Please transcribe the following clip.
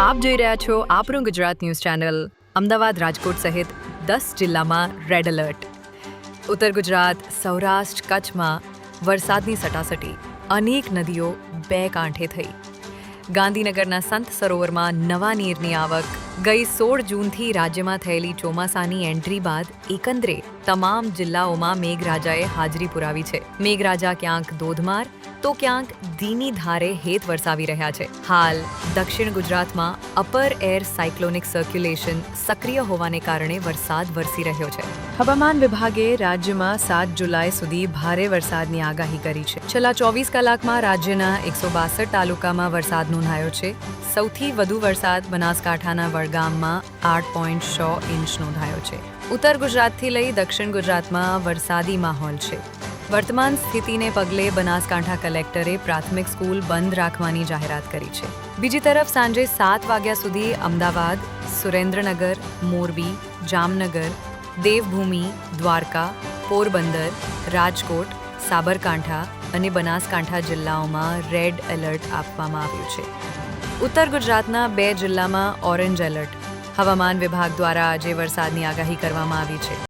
આપ જોઈ રહ્યા છો આપણું ગુજરાત ન્યૂઝ ચેનલ, અમદાવાદ રાજકોટ સહિત દસ જિલ્લામાં રેડ એલર્ટ ઉત્તર ગુજરાત, સૌરાષ્ટ્ર કચ્છમાં વરસાદની સટાસટી. અનેક નદીઓ બે કાંઠે થઈ. ગાંધીનગરના સંત સરોવરમાં નવા નીરની આવક. ગઈ સોળ જૂનથી રાજ્યમાં થયેલી ચોમાસાની એન્ટ્રી બાદ એકંદરે તમામ જિલ્લાઓમાં મેઘરાજાએ હાજરી પુરાવી છે. મેઘરાજા ક્યાંક ધોધમાર, તો ક્યાંક ધીમી ધારે હેત વરસાવી રહ્યા છે. હાલ દક્ષિણ ગુજરાતમાં અપર એર સાયક્લોનિક સર્ક્યુલેશન સક્રિય હોવાને કારણે વરસાદ વરસી રહ્યો છે. હવામાન વિભાગે રાજ્યમાં સાત જુલાઈ સુધી ભારે વરસાદની આગાહી કરી છે. છેલ્લા ચોવીસ કલાકમાં રાજ્યના એકસો બાસઠ તાલુકામાં વરસાદ નોંધાયો છે. સૌથી વધુ વરસાદ બનાસકાંઠાના વડગામમાં આઠ પોઈન્ટ છ ઇંચ નોંધાયો છે. ઉત્તર ગુજરાતથી લઈ દક્ષિણ ગુજરાતમાં વરસાદી માહોલ છે. વર્તમાન સ્થિતિને પગલે બનાસકાંઠા કલેક્ટરે પ્રાથમિક સ્કૂલ બંધ રાખવાની જાહેરાત કરી છે. બીજી તરફ સાંજે સાત વાગ્યા સુધી અમદાવાદ, સુરેન્દ્રનગર, મોરબી, જામનગર, દેવભૂમિ, દ્વારકા, પોરબંદર, રાજકોટ, સાબરકાંઠા અને બનાસકાંઠા જિલ્લાઓમાં રેડ એલર્ટ આપવામાં આવ્યું છે. ઉત્તર ગુજરાતના બે જિલ્લામાં ઓરેન્જ એલર્ટ. હવામાન વિભાગ દ્વારા આજે વરસાદની આગાહી કરવામાં આવી છે.